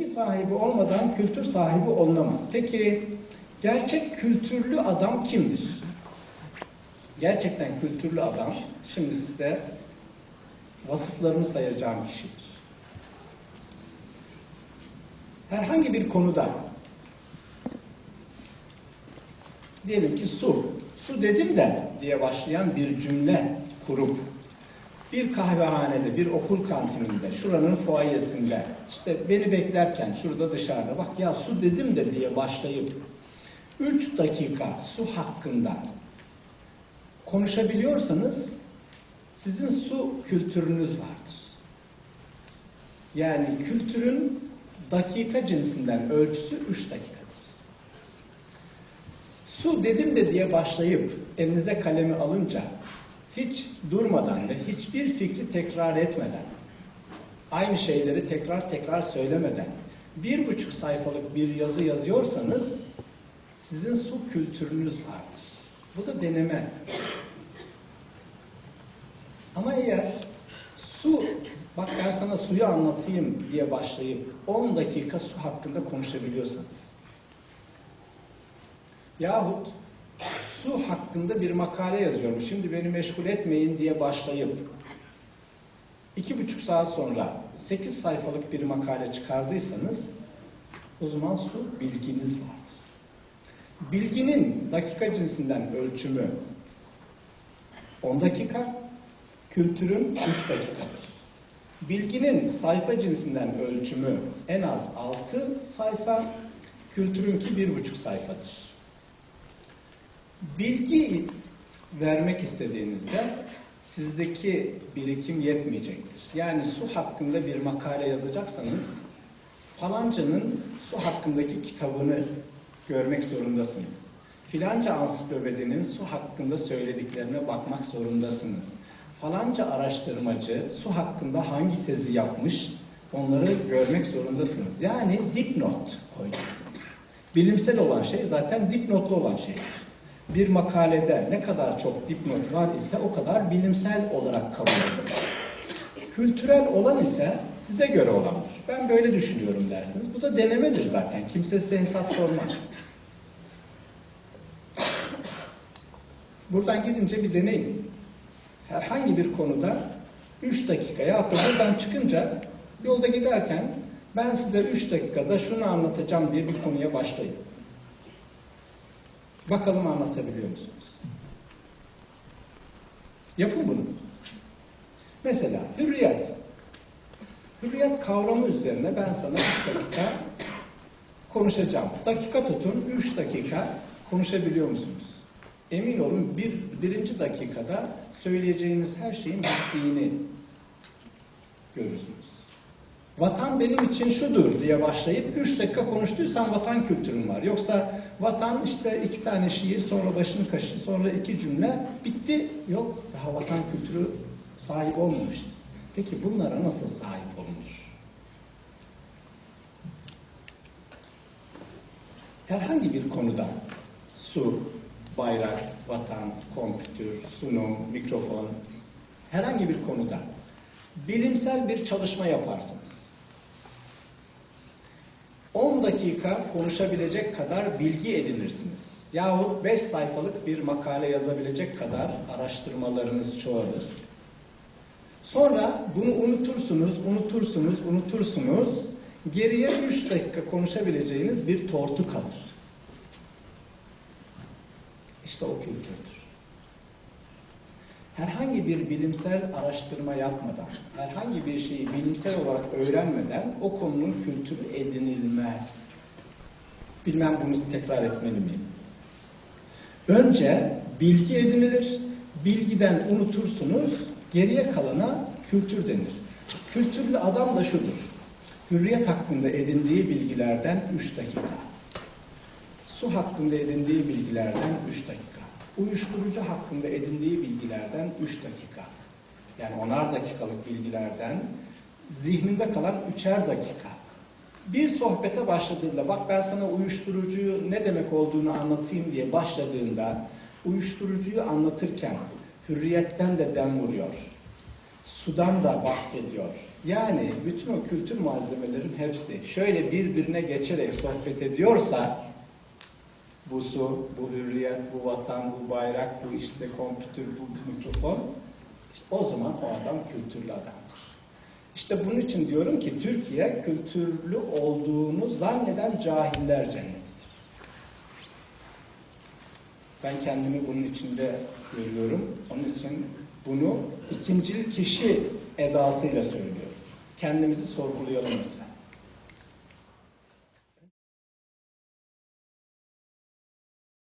bilgi sahibi olmadan kültür sahibi olunamaz. Peki gerçek kültürlü adam kimdir? Gerçekten kültürlü adam, şimdi size vasıflarını sayacağım kişidir. Herhangi bir konuda diyelim ki su, su dedim de diye başlayan bir cümle kurup bir kahvehanede, bir okul kantininde, şuranın fuayesinde, işte beni beklerken şurada dışarıda bak ya su dedim de diye başlayıp 3 dakika su hakkında konuşabiliyorsanız sizin su kültürünüz vardır. Yani kültürün dakika cinsinden ölçüsü 3 dakikadır. Su dedim de diye başlayıp elinize kalemi alınca hiç durmadan ve hiçbir fikri tekrar etmeden, aynı şeyleri tekrar tekrar söylemeden bir buçuk sayfalık bir yazı yazıyorsanız sizin su kültürünüz vardır. Bu da deneme. Ama eğer su, bak ben sana suyu anlatayım diye başlayıp 10 dakika su hakkında konuşabiliyorsanız yahut su hakkında bir makale yazıyorum. Şimdi beni meşgul etmeyin diye başlayıp iki buçuk saat sonra sekiz sayfalık bir makale çıkardıysanız o zaman su bilginiz vardır. Bilginin dakika cinsinden ölçümü 10 dakika, kültürün 3 dakikadır. Bilginin sayfa cinsinden ölçümü en az 6 sayfa, kültürünki 1,5 sayfadır. Bilgi vermek istediğinizde sizdeki birikim yetmeyecektir. Yani su hakkında bir makale yazacaksanız falancanın su hakkındaki kitabını görmek zorundasınız. Filanca ansiklopedinin su hakkında söylediklerine bakmak zorundasınız. Falanca araştırmacı su hakkında hangi tezi yapmış onları görmek zorundasınız. Yani dipnot koyacaksınız. Bilimsel olan şey zaten dipnotlu olan şeydir bir makalede ne kadar çok dipnot var ise o kadar bilimsel olarak kabul edilir. Kültürel olan ise size göre olandır. Ben böyle düşünüyorum dersiniz. Bu da denemedir zaten. Kimse size hesap sormaz. Buradan gidince bir deneyin. Herhangi bir konuda 3 dakika ya da buradan çıkınca yolda giderken ben size 3 dakikada şunu anlatacağım diye bir konuya başlayın. Bakalım anlatabiliyor musunuz? Yapın bunu. Mesela hürriyet. Hürriyet kavramı üzerine ben sana 3 dakika konuşacağım. Dakika tutun, 3 dakika konuşabiliyor musunuz? Emin olun bir, birinci dakikada söyleyeceğiniz her şeyin bittiğini görürsünüz. Vatan benim için şudur diye başlayıp 3 dakika konuştuysan vatan kültürün var. Yoksa vatan işte iki tane şiir sonra başını kaşı sonra iki cümle bitti. Yok daha vatan kültürü sahip olmamışız. Peki bunlara nasıl sahip olunur? Herhangi bir konuda su, bayrak, vatan, kompütür, sunum, mikrofon herhangi bir konuda bilimsel bir çalışma yaparsınız. 10 dakika konuşabilecek kadar bilgi edinirsiniz. Yahut 5 sayfalık bir makale yazabilecek kadar araştırmalarınız çoğalır. Sonra bunu unutursunuz, unutursunuz, unutursunuz. Geriye 3 dakika konuşabileceğiniz bir tortu kalır. İşte o kültürdür herhangi bir bilimsel araştırma yapmadan, herhangi bir şeyi bilimsel olarak öğrenmeden o konunun kültürü edinilmez. Bilmem bunu tekrar etmeli miyim? Önce bilgi edinilir, bilgiden unutursunuz, geriye kalana kültür denir. Kültürlü adam da şudur, hürriyet hakkında edindiği bilgilerden 3 dakika, su hakkında edindiği bilgilerden 3 dakika, uyuşturucu hakkında edindiği bilgilerden 3 dakika. Yani onar dakikalık bilgilerden zihninde kalan üçer dakika. Bir sohbete başladığında bak ben sana uyuşturucuyu ne demek olduğunu anlatayım diye başladığında uyuşturucuyu anlatırken hürriyetten de dem vuruyor. sudan da bahsediyor. Yani bütün o kültür malzemelerin hepsi şöyle birbirine geçerek sohbet ediyorsa bu su, bu hürriyet, bu vatan, bu bayrak, bu işte kompütür, bu mikrofon işte o zaman o adam kültürlü adamdır. İşte bunun için diyorum ki Türkiye kültürlü olduğunu zanneden cahiller cennetidir. Ben kendimi bunun içinde görüyorum. Onun için bunu ikincil kişi edasıyla söylüyorum. Kendimizi sorgulayalım lütfen.